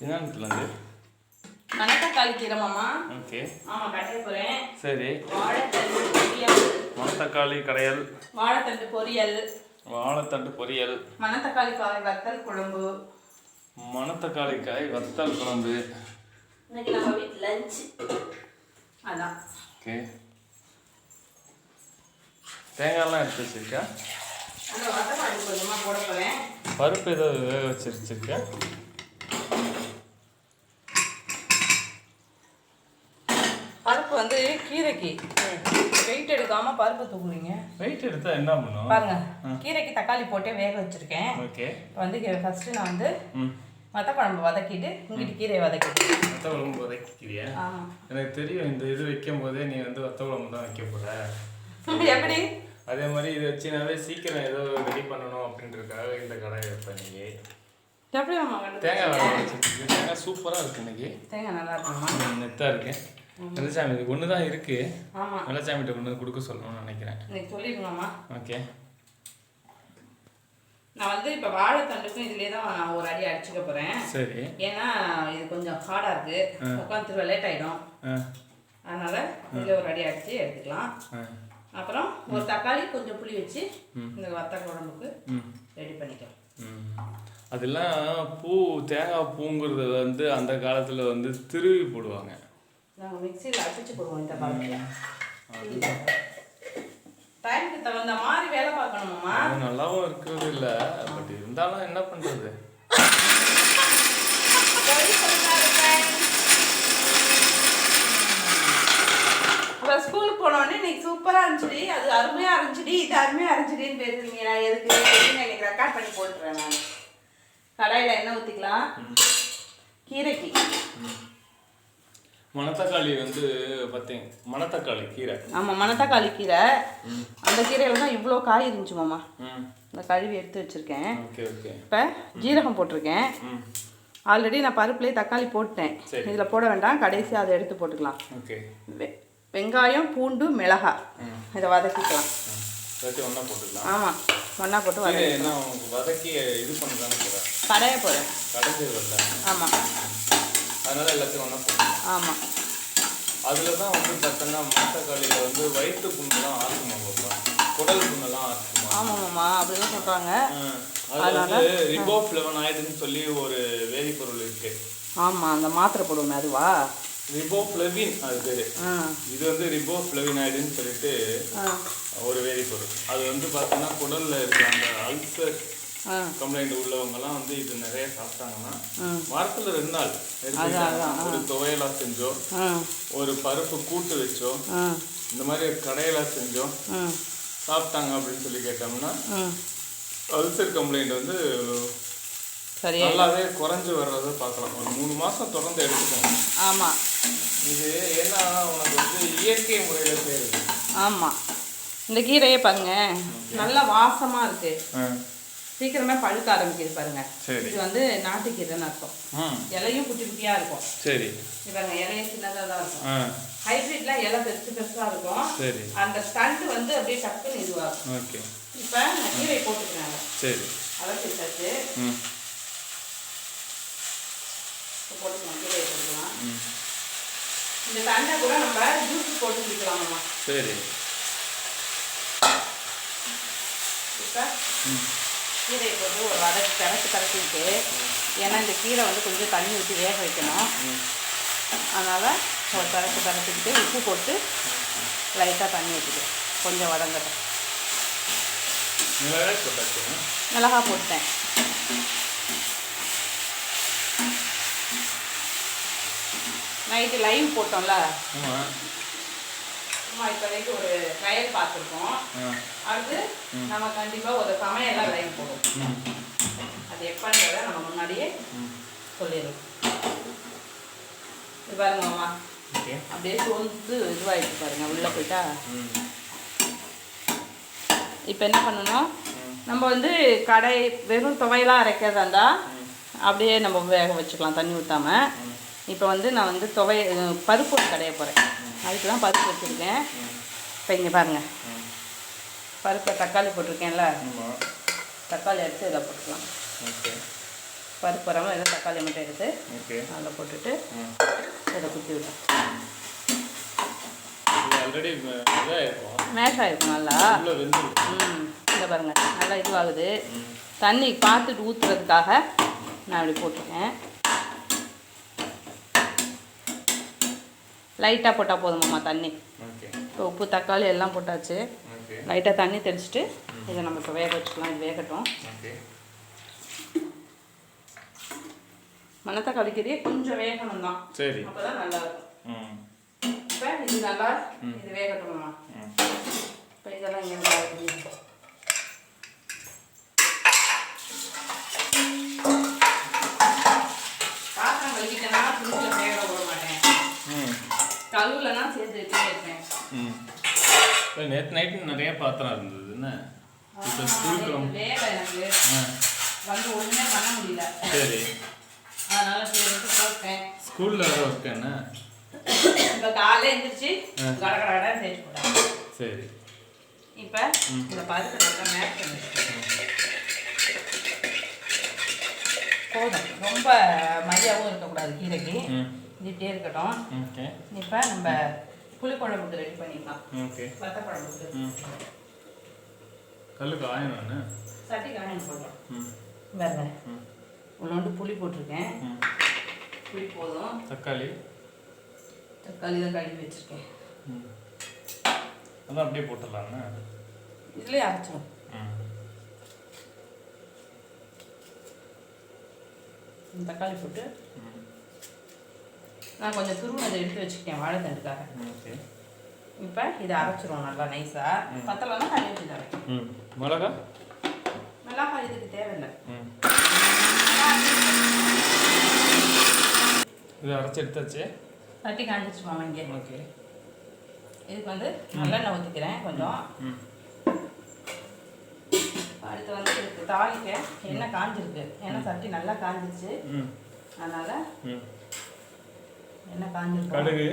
என்னன்னு மணத்தக்காளி கீரை மாமா? ஓகே. ஆமா கடைய போறேன். சரி. வாழைத்தண்டு பொரியல். மணத்தக்காளி கடையல் வாழைத்தண்டு பொரியல். வாழைத்தண்டு பொரியல். மணத்தக்காளி காய் வத்தல் குழம்பு. மணத்தக்காளி காய் வத்தல் குழம்பு. இன்னைக்கு நம்ம வீட்டு லஞ்ச் அதான். ஓகே. தேங்காய்லாம் எடுத்து வச்சிருக்கா பருப்பு ஏதோ வேக வச்சு வச்சிருக்கா பருப்பு வந்து கீரைக்கு எடுக்காம பருப்பு தூக்குறீங்க? வெயிட் எடுத்தா என்ன பண்ணும்? பாருங்க கீரைக்கு தக்காளி போட்டு வேக வச்சிருக்கேன். ஓகே. இப்போ வந்து ஃபர்ஸ்ட் நான் வந்து ம். வத்த குழம்பு வதக்கிட்டு இங்கிட்டு கீரையை வதக்கிட்டு. வத்த குழம்பு வதக்கிக்கிறியா? ஆமா எனக்கு தெரியும் இந்த இது வைக்கும் போதே நீ வந்து வத்த குழம்பு தான் வைக்க போற. எப்படி? அதே மாதிரி இதை வச்சுனாவே சீக்கிரம் ஏதோ ரெடி பண்ணணும் அப்படின்றதுக்காக இந்த கடாயை வைப்பேன் நீ தேங்காய் தேங்காய் சூப்பராக இருக்கு இன்னைக்கு. தேங்காய் நல்லா இருக்குமா? நெத்தாக இருக்கு. வெள்ளச்சாமி ஒன்று தான் இருக்கு. வெள்ளச்சாமிகிட்ட வந்து கொடுக்க சொல்லணும்னு நினைக்கிறேன். இன்னைக்கு சொல்லிருங்கம்மா ஓகே. நான் வந்து இப்போ வாழைத்தண்டுக்கும் இதுலேயே தான் நான் ஒரு அடி அடிச்சுக்க போகிறேன் சரி. ஏன்னா இது கொஞ்சம் ஹார்டாக இருக்குது உட்காந்து லேட் ஆகிடும் அதனால இதில் ஒரு அடி அடித்து எடுத்துக்கலாம். அப்புறம் ஒரு தக்காளி கொஞ்சம் புளி வச்சு இந்த வத்த குழம்புக்கு ரெடி பண்ணிக்கலாம். அதெல்லாம் பூ தேங்காய் பூங்கிறது வந்து அந்த காலத்தில் வந்து திருவி போடுவாங்க. நாங்கள் மிக்சியில் அடிச்சு போடுவோம் இந்த காலத்தில் டைமுக்கு தகுந்த மாதிரி வேலை பார்க்கணுமாம்மா அது நல்லாவும் இருக்கிறது இல்லை பட் இருந்தாலும் என்ன பண்ணுறது அப்புறம் ஸ்கூலுக்கு போனோடனே இன்னைக்கு சூப்பராக இருந்துச்சுடி அது அருமையாக இருந்துச்சுடி இது அருமையாக இருந்துச்சுடின்னு பேசுறீங்க. நான் எதுக்கு எதுக்கு இன்னைக்கு ரெக்கார்ட் பண்ணி போட்டுறேன் நான். கடாயில் எண்ணெய் ஊற்றிக்கலாம் கீரைக்கு. மணத்தக்காளி வந்து பார்த்தீங்க மணத்தக்காளி கீரை. ஆமாம் மணத்தக்காளி கீரை. அந்த கீரையில் தான் இவ்வளோ காய் இருந்துச்சு மாமா. இந்த கழுவி எடுத்து வச்சுருக்கேன். Okay okay. இப்போ ஜீரகம் போட்டிருக்கேன். ஆல்ரெடி நான் பருப்புலேயே தக்காளி போட்டேன். இதில் போட வேண்டாம். கடைசி அதை எடுத்து போட்டுக்கலாம். ஓகே. வெங்காயம் பூண்டு மிளகாய். இதை வதக்கிக்கலாம். ஒன்றா போட்டுக்கலாம். ஆமாம் ஒன்றா போட்டு வதக்கி இது பண்ணுறான்னு போகிறேன் கடைய போகிறேன் கடைஞ்சி ஆமாம் அதனால எல்லாத்தையும் ஒன்றா போட்டுக்கலாம். ஆமாம் அதில் தான் வந்து பார்த்தோன்னா மணத்தக்காளியில் வந்து வயிற்று புண்ணெல்லாம் ஆற்றுமா பாப்பா குடல் புண்ணெல்லாம் ஆற்றுமா ஆமாம்மாம்மா அப்படிதான் சொல்கிறாங்க அது வந்து ரிபோஃப்ளவன் ஆயிடுன்னு சொல்லி ஒரு வேதிப்பொருள் இருக்கு. ஆமாம் அந்த மாத்திரை போடுவோமே அதுவா? ரிபோஃப்ளவின் அது பேர். இது வந்து ரிபோஃப்ளவினாய்டுன்னு சொல்லிட்டு ஆ. ஒரு வேதிப்பொருள். அது வந்து பார்த்தோன்னா குடல்ல இருக்க அந்த அல்சர் கம்ப்ளைண்ட் உள்ளவங்கலாம் வந்து இது நிறைய சாப்பிட்டாங்கன்னா. வாரத்தில் ரெண்டு நாள் ஒரு துவையலா செஞ்சோ ஆ. ஒரு பருப்பு கூட்டு வச்சோ ஆ. இந்த மாதிரி கடையலா செஞ்சோ ம் சாப்பிட்டாங்க அப்படின்னு சொல்லி கேட்டோம்னா அல்சர் கம்ப்ளைண்ட் வந்து நல்லாவே குறைஞ்சு வர்றதை பார்க்கலாம். ஒரு மூணு மாசம் தொடர்ந்து எடுத்துக்கோங்க. ஆமாம் இது ஏன்னா உனக்கு வந்து இயற்கை முறையில் செய்யுது ஆமாம் இந்த கீரையே பாருங்க. நல்லா வாசமாக இருக்குது சீக்கிரமே பழுக்க ஆரம்பிக்குது பாருங்க. இது வந்து நாட்டுக்கீரைன்னு அர்த்தம். இலையும் குட்டி குட்டியாக இருக்கும். சரி. பாருங்க இலையும் சின்னதாக தான் இருக்கும். ஆ. ஹைப்ரிட்லாம் இலை பெருசு பெருசாக இருக்கும். சரி. அந்த ஸ்டண்ட் வந்து அப்படியே டக்குன்னு இதுவாகும். ஓகே. இப்போ கீரை போட்டுக்கிறாங்க சரி. ம். இப்போ போட்டுக்கலாம் கீரையை போட்டுக்கலாம். இந்த தண்டை கூட நம்ம ஜூஸ் போட்டு குடிக்கலாமாம்மா சரி. இப்போ கீரையை போட்டு ஒரு வதக்கி கரைச்சி கரைச்சிட்டு ஏன்னா இந்த கீரை வந்து கொஞ்சம் தண்ணி ஊற்றி வேக வைக்கணும். அதனால் ஒரு கரைச்சி கரைச்சிக்கிட்டு உப்பு போட்டு லைட்டாக தண்ணி ஊற்றிட்டு கொஞ்சம் வதங்கட்டும். மிளகா போட்டேன் நைட்டு லைவ் போட்டோம்ல? சும்மா இப்போதைக்கு ஒரு ட்ரையல் பார்த்துருக்கோம். அடுத்து நம்ம கண்டிப்பாக ஒரு சமையல்லாம் லைவ் போடுவோம். ம். அது எப்பன்றத நம்ம முன்னாடியே சொல்லிடுவோம் இது பாருங்க மாமா. அப்படியே சோர்ந்து இதுவாகிட்டு பாருங்க உள்ளே போயிட்டா. இப்போ என்ன பண்ணணும். நம்ம வந்து கடை வெறும் துவையெல்லாம் அரைக்கிறதா இருந்தால் அப்படியே நம்ம வேக வச்சுக்கலாம் தண்ணி ஊற்றாம இப்போ வந்து நான் வந்து துவை பருப்பு கடைய போகிறேன் அதுக்கு தான் பருப்பு வச்சுருக்கேன். இப்போ இங்கே பாருங்கள் பருப்பை தக்காளி போட்டிருக்கேன்ல. தக்காளி அடித்து இதில் போட்டுக்கலாம். பருப்பு வராமல் எல்லாம் தக்காளி மட்டும் எடுத்து அதில் போட்டுட்டு இதை குத்தி இது இருக்கும் மேஷ் ஆகிருக்கும் நல்லா. ம். இந்த பாருங்கள் நல்லா இதுவாகுது. தண்ணி பார்த்துட்டு ஊற்றுறதுக்காக நான் இப்படி போட்டிருக்கேன். லைட்டாக போட்டால் போதுமாம்மா தண்ணி. இப்போ உப்பு தக்காளி எல்லாம் போட்டாச்சு. லைட்டாக தண்ணி தெளிச்சிட்டு இதை நம்ம இப்போ வேக வச்சுக்கலாம் இது வேகட்டும். மணத்தக்காளி கீரையே கொஞ்சம் வேகணும் தான். சரி. அப்போ தான் நல்லா இருக்கும் இப்போ இது நல்லா இது வேகட்டும்மா இப்போ இதெல்லாம் இங்கே வேக பாத்திரம் கழுவிட்டேன்னா ஃப்ரிட்ஜில் வேக விட மாட்டேன் ம் கழுவுலனா சேர்த்து வச்சுட்டே இருப்பேன் ம். இப்போ நேற்று நைட்டு நிறைய பாத்திரம் இருந்தது. என்ன? இப்போ ஸ்கூலுக்கு ஆ, வேலை எனக்கு. வந்து ஒன்றுமே பண்ண முடியல. சரி. அதனால சரின்ட்டு போட்டேன். ஸ்கூலில் வேறு ஒர்க் என்ன? இப்போ காலைல எந்திரிச்சு ஆ. கட கட தேய்ச்சி போட்டேன். சரி. இப்போ இந்த பருப்பு நல்லா மேக் பண்ணி போதும். ரொம்ப மையாவும் இருக்கக்கூடாது கீரைக்கு. இப்படியே இருக்கட்டும். ஓகே. இப்போ நம்ம புளிக்குழம்புக்கு ரெடி பண்ணிக்கலாம் ஓகே. வத்த குழம்புக்கு கல்லுக்கு ஆயணும் சட்டி காயம் போடுறோம் வேற உள்ளோண்டு புளி போட்டிருக்கேன். புளி போதும். தக்காளி. தக்காளி தான் கழுவி வச்சிருக்கேன். அதான் அப்படியே போட்டுடலாண்ணே இதுலேயே அரைச்சிடும் தக்காளி போட்டு நான் கொஞ்சம் துருவனதை எடுத்து வச்சுக்கிட்டேன் வாழைத்தண்டுக்காக. இப்போ இதை அரைச்சிருவோம் நல்லா நைஸாக பத்தலைன்னா தண்ணி ஊற்றி தரேன். ம். மிளகா? மிளகாய் இதுக்கு தேவையில்லை. ம். இது அரைச்சி எடுத்தாச்சு? தட்டி மாமா இங்கே. ஓகே. இதுக்கு வந்து நல்லெண்ணெய் ஊற்றிக்கிறேன் கொஞ்சம். அடுத்து வந்து இதுக்கு தாளிக்க எண்ணெய் காஞ்சிருக்கு. எண்ணெய் சட்டி நல்லா காஞ்சிச்சு ம். அதனால் ம் எண்ணெய் காஞ்சிருக்கு கடுகு.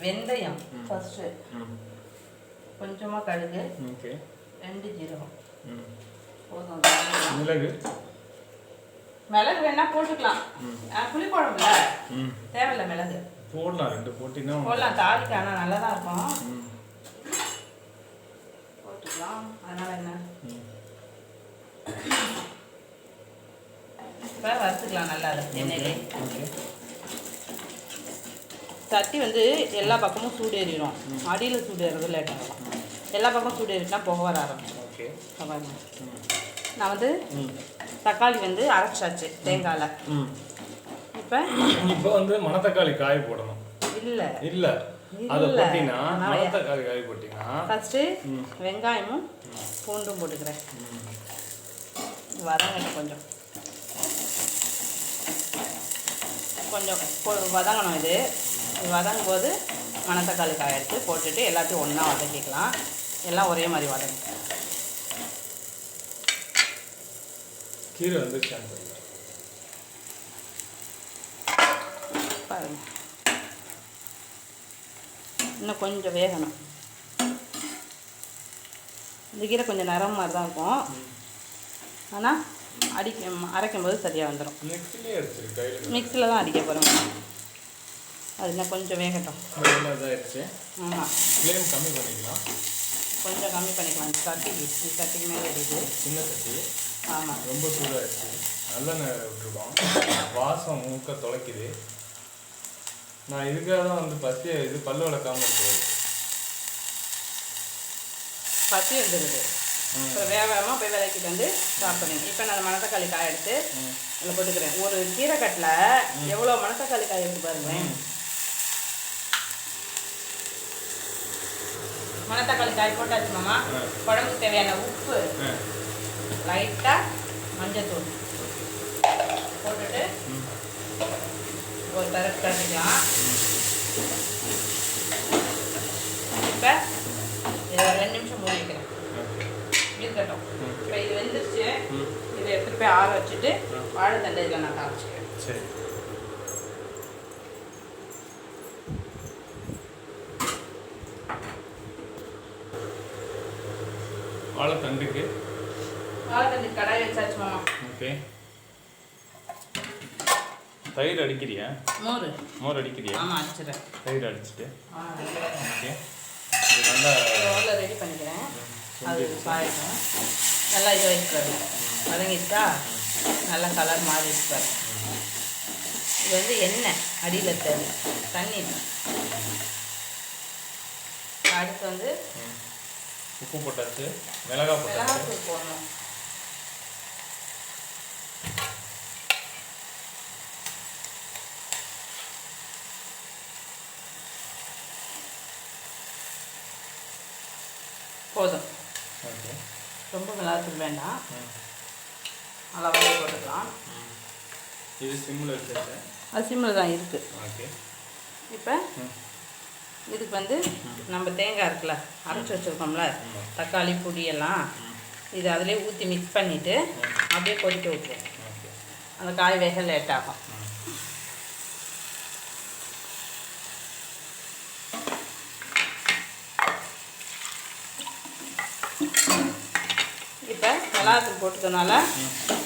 வெந்தயம் ஃபஸ்ட்டு ம். கொஞ்சமாக கடுகு. ஓகே. ரெண்டு ஜீரகம். போதும். மிளகு. மிளகு வேணா போட்டுக்கலாம். ஆ, புளிக்குழம்புல ம். தேவையில்ல மிளகு. போடலாம் ரெண்டு போட்டினா போடலாம் தாளிக்க ஆனால் நல்லா தான் இருக்கும் போட்டுக்கலாம். அதனால என்ன? இப்போ வறுத்துக்கலாம் நல்லா எண்ணெயிலே. சட்டி வந்து எல்லா பக்கமும் சூடு ஏறிடும் அடியில் சூடு ஏறது லேட் ஆகும் எல்லா பக்கமும் சூடு ஏறிட்டுனா புகை வர ஆரம்பிச்சிடும். ஓகே. நான் வந்து தக்காளி வந்து அரைச்சாச்சு தேங்காயில். இப்போ? இப்போ வந்து மணத்தக்காளி காய் போடணும். இல்லை. இல்ல. அதை. போட்டினா மணத்தக்காளி காய் போட்டினா ஃபஸ்ட்டு. வெங்காயமும் பூண்டும் போட்டுக்கிறேன். ம். வதங்கட்டும் கொஞ்சம். கொஞ்சம் வதங்கணும் இது. வதங்கும் போது மணத்தக்காளி காய் எடுத்து போட்டுட்டு எல்லாத்தையும் ஒன்றா வதக்கிக்கலாம். எல்லாம் ஒரே மாதிரி வதங்கும் கீரை பாருங்க. இன்னும் கொஞ்சம் வேகணும். இந்த கீரை கொஞ்சம் நரம் மாதிரி தான் இருக்கும். ஆனால் அடிக்க அரைக்கும் போது சரியாக வந்துடும் மிக்ஸியில் தான் அடிக்க போகிறோம் அது இன்னும் கொஞ்சம் வேகட்டும். ஆமாம் ஃப்ளேம் கம்மி பண்ணிக்கலாம். கொஞ்சம் கம்மி பண்ணிக்கலாம். இந்த சட்டிக்கு இந்த சட்டிக்கு மேலே எரியுது சின்ன சட்டி. ஆமாம் ரொம்ப சூடாகிடுச்சு. நல்லெண்ணெய் விட்டுருக்கோம். வாசம் மூக்க தொலைக்குது. நான் இதுக்காக தான் வந்து பசி இது பல்லு விளக்காம இருக்கிறது பசி வந்துடுது அப்புறம் வேக வேகமாக போய் விளக்கிட்டு வந்து சாப்பிடுங்க இப்போ நான் மணத்தக்காளி காய் எடுத்து அதில் போட்டுக்கிறேன். ஒரு கீரைக்கட்டில் எவ்வளோ மணத்தக்காளி காய் இருக்கு பாருங்களேன். மணத்தக்காளி காய் போட்டாச்சு மாமா. குழம்புக்கு தேவையான உப்பு. லைட்டாக மஞ்சத்தூள். போட்டுட்டு ஒரு தரப்பு கட்டிக்கலாம் இப்போ இதை ரெண்டு நிமிஷம் மூடி வைக்கிறேன். இருக்கட்டும். இப்போ இது வெந்துருச்சு. இதை எடுத்துகிட்டு போய் ஆற வச்சுட்டு வாழைத்தண்டை இதில் நான் காமிச்சிக்கிறேன் சரி. வாழைத்தண்டுக்கு வாழைத்தண்டு கடாய் வச்சாச்சு மாமா. ஓகே. தயிர் அடிக்கிறியா? மோர். மோர் அடிக்கிறியா? ஆமாம் அடிச்சிடுறேன். தயிர் அடிச்சிட்டு. ஓகே. இது நல்லா ரோலில் ரெடி பண்ணிக்கிறேன். அது பாயட்டும் நல்லா இது வைக்கிறது வதங்கிட்டா நல்லா கலர் மாறி இருப்பார் இது வந்து எண்ணெய் அடியில் தேவை. தண்ணி. அடுத்து வந்து. உப்பு போட்டாச்சு மிளகாய் போட்டாச்சு. போதும். ஓகே. ரொம்ப மிளகாத்தூள் வேண்டாம். ம். அளவாக போட்டுக்கலாம். ம். இது சிம்மில் வச்சாச்சு அது சிம்மில் தான் இருக்குது ஓகே. இப்போ ம். இதுக்கு வந்து நம்ம தேங்காய் இருக்குல்ல அரைச்சி வச்சுருக்கோம்ல. தக்காளி பொடி எல்லாம் ம் இது அதிலே ஊற்றி மிக்ஸ் பண்ணிவிட்டு அப்படியே கொதிக்க விட்டுருவோம். அந்த காய் வேக லேட் ஆகும். இப்போ மிளகாத்தூள் போட்டுக்கனால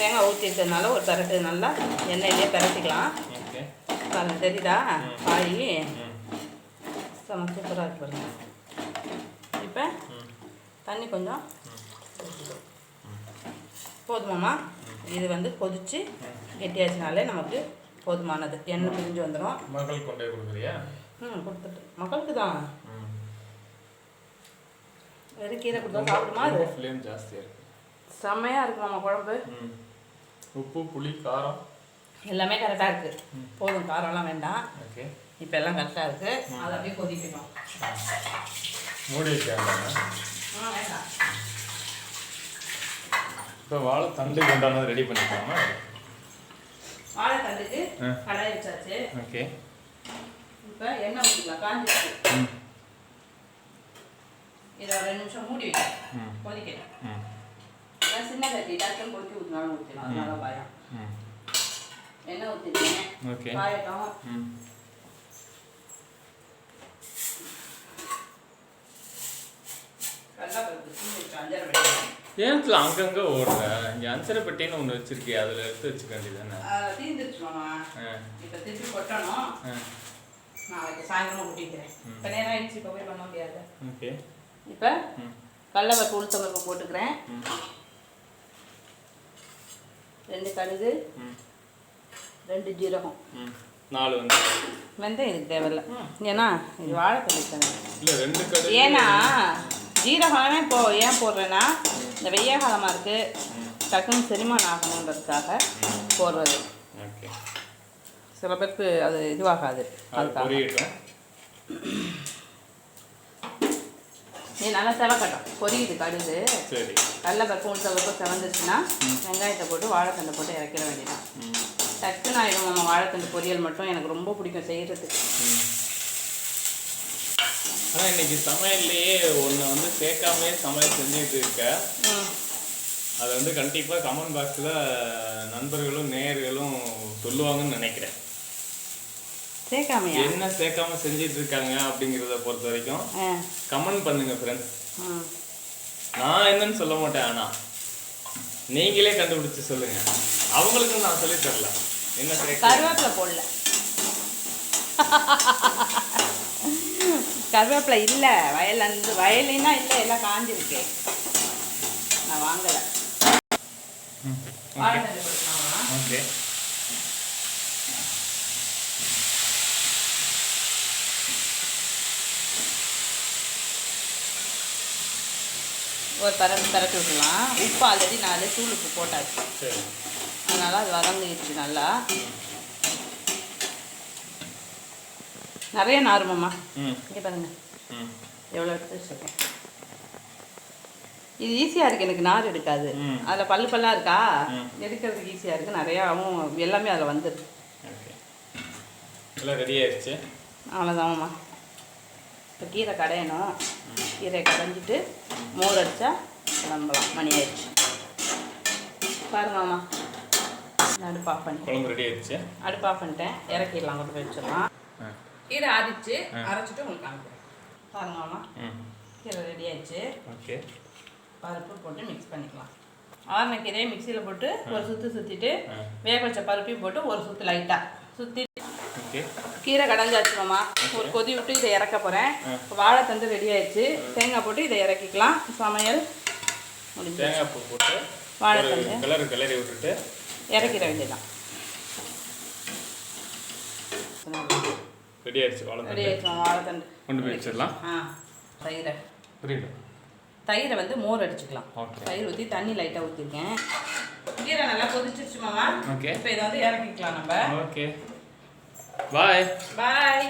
தேங்காய் ஊற்றிட்டதுனால ஒரு பெரட்டு நல்லா எண்ணெயிலே பெரட்டிக்கலாம். தெரியுதா? காய். செம சூப்பராக இருக்கு பாருங்க. இப்போ தண்ணி கொஞ்சம் போதுமாம்மா. இது வந்து கொதிச்சு கெட்டியாச்சுனாலே நமக்கு போதுமானது. எண்ணெய் பிரிஞ்சு வந்துடும் மகள் கொண்டே கொடுக்குறியா? ம் கொடுத்துட்டு. மக்களுக்கு தான். வெறும் கீரை கொடுத்தா சாப்பிடுமா அது ஃப்ளேம் ஜாஸ்தியாக இருக்கு. செம்மையாக இருக்கு நம்ம குழம்பு. உப்பு புளி காரம். எல்லாமே கரெக்டாக இருக்குது போதும் காரம்லாம் வேண்டாம். ஓகே. இப்போ எல்லாம் கரெக்டாக இருக்குது அதை அப்படியே கொதிக்கணும். மூடி இப்போ வாழைத்தண்டு கொண்டானது ரெடி பண்ணிக்கலாமா? வாழைத்தண்டுக்கு. கடாய் வச்சாச்சு. ஓகே. இப்போ எண்ணெய் ஊற்றிக்கலாம் ம். இதை ரெண்டு நிமிஷம் மூடி வைக்கலாம் ம். கொதிக்கணும். சின்ன கட்டி டக்குன்னு கொதிக்க ஊற்றினாலும் ஊற்றிடும் அதனால பயம். ம். எண்ணெய் ஊற்றிட்டேன் ஓகே. காயட்டும். ம் கடலைப்பருப்பு தூள் வச்சு அஞ்சரை வெட்டி ஏன் அங்கங்கே ஓடுற? இங்கே அஞ்சரைப்பட்டின்னு ஒன்று வச்சிருக்கியே அதில் எடுத்து வச்சுக்க வேண்டியதானே நாளைக்கு சாயந்தரமா ஊட்டிக்கிறேன் இப்போ நேரம் ஆயிடுச்சு இப்போ போய் பண்ண முடியாது. ஓகே. இப்போ கடலைப்பருப்பு உளுத்தம்பருப்பு போட்டுக்கிறேன். ரெண்டு கடுகு ம். ரெண்டு ஜீரகம். ம். நாலு வந்து வெந்தயம் இதுக்கு தேவையில்ல. ஏன்னா இது கடை ஏன்னா ஜீரகமே இப்போ ஏன் போடுறேன்னா இந்த வெய்ய காலமாக இருக்குது டக்குன்னு செரிமானம் ஆகணுன்றதுக்காக போடுறது. சில பேருக்கு அது இதுவாகாது. அது அதுக்காக நீ நல்லா செவக்கட்டும். பொரியுது கடுகு. சரி. கடலைப்பருப்பு உளுத்தப்பருப்பு செவந்துச்சுன்னா வெங்காயத்தை போட்டு வாழைத்தண்டை போட்டு இறக்கிற வேண்டியதான் டக்குன்னு ஆயிடும் நம்ம வாழைத்தண்டு பொரியல் மட்டும் எனக்கு ரொம்ப பிடிக்கும் செய்கிறதுக்கு ஆனால் இன்னைக்கு சமையல்லையே ஒன்று வந்து சேர்க்காமலே சமையல் செஞ்சுட்டு இருக்க. ம் அதை வந்து கண்டிப்பாக கமெண்ட் பாக்ஸில் நண்பர்களும் நேயர்களும் சொல்லுவாங்கன்னு நினைக்கிறேன். சேர்க்காமையா என்ன சேர்க்காம செஞ்சிட்டு இருக்காங்க அப்படிங்கிறத பொறுத்த வரைக்கும் கமெண்ட் பண்ணுங்க ஃப்ரெண்ட்ஸ் நான் என்னன்னு சொல்ல மாட்டேன் ஆனால் நீங்களே கண்டுபிடிச்சு சொல்லுங்க. அவங்களுக்கும் நான் சொல்லித் தரல. என்ன கருவேப்பிலை போடல. கருவேப்பிலை இல்லை வயல் அந்த வயலினா இல்லை எல்லாம் காஞ்சிருக்கு. நான் வாங்கலை. ஓகே. ஒரு பரப்பு பரப்பி விட்டுலாம் உப்பு ஆல்ரெடி நான் தூள் உப்பு போட்டாச்சு அதனால் அது வதங்கிடுச்சு நல்லா. நிறைய நாருமாம்மா இங்கே பாருங்க. ம். எவ்வளோ எடுத்து வச்சுருக்கேன். இது ஈஸியாக இருக்குது எனக்கு நார் எடுக்காது. அதில் பல்லு பல்லா இருக்கா. எடுக்கிறதுக்கு ஈஸியாக இருக்குது நிறையாவும் எல்லாமே அதில் வந்துடுது எல்லாம் ரெடி ஆயிடுச்சு. அவ்வளோதான்மா இப்போ கீரை கடையணும். கீரை கடைஞ்சிட்டு மோர் அடித்தா கிளம்பலாம். மணி ஆயிடுச்சு. பாருங்கம்மா அடுப்பு ஆஃப் பண்ணிட்டேன் குழம்பு ரெடி ஆயிடுச்சு. அடுப்பு ஆஃப் பண்ணிட்டேன். இறக்கிடலாம். கொண்டு போய் வச்சிடலாம். கீரை ஆடிச்சு அரைச்சிட்டு உங்களுக்கு பாருங்கம்மா ம் கீரை ரெடி ஆயிடுச்சு. ஓகே. பருப்பு போட்டு மிக்ஸ் பண்ணிக்கலாம். ஆறுன கீரையை மிக்சியில் போட்டு ஒரு சுற்று சுற்றிட்டு வேக வச்ச பருப்பையும் போட்டு ஒரு சுற்று லைட்டாக சுற்றி கீரை கடைஞ்சாச்சு மாமா. ஒரு கொதி விட்டு இதை இறக்க போகிறேன் வாழைத்தண்டு ரெடி ஆயிடுச்சு. தேங்காய் போட்டு இதை இறக்கிக்கலாம். சமையல் முடிஞ்சு தேங்காய் போட்டு வாழைத்தண்டு. கலர் கிளறி விட்டுட்டு இறக்கிற வேண்டியதான் ரெடி ஆயிடுச்சு ரெடி வாழைத்தண்டு ஆயிடுச்சு மாமா வாழைத்தண்டு கொண்டு போய் வச்சிடலாம் ஆ தயிரை புரியுது தயிரை வந்து மோர் அடிச்சுக்கலாம். ஓகே தயிர் ஊற்றி தண்ணி லைட்டாக ஊற்றிருக்கேன் கீரை நல்லா கொதிச்சிருச்சு மாமா. ஓகே இப்போ இதை வந்து இறக்கிக்கலாம் நம்ம. ஓகே பாய் பாய்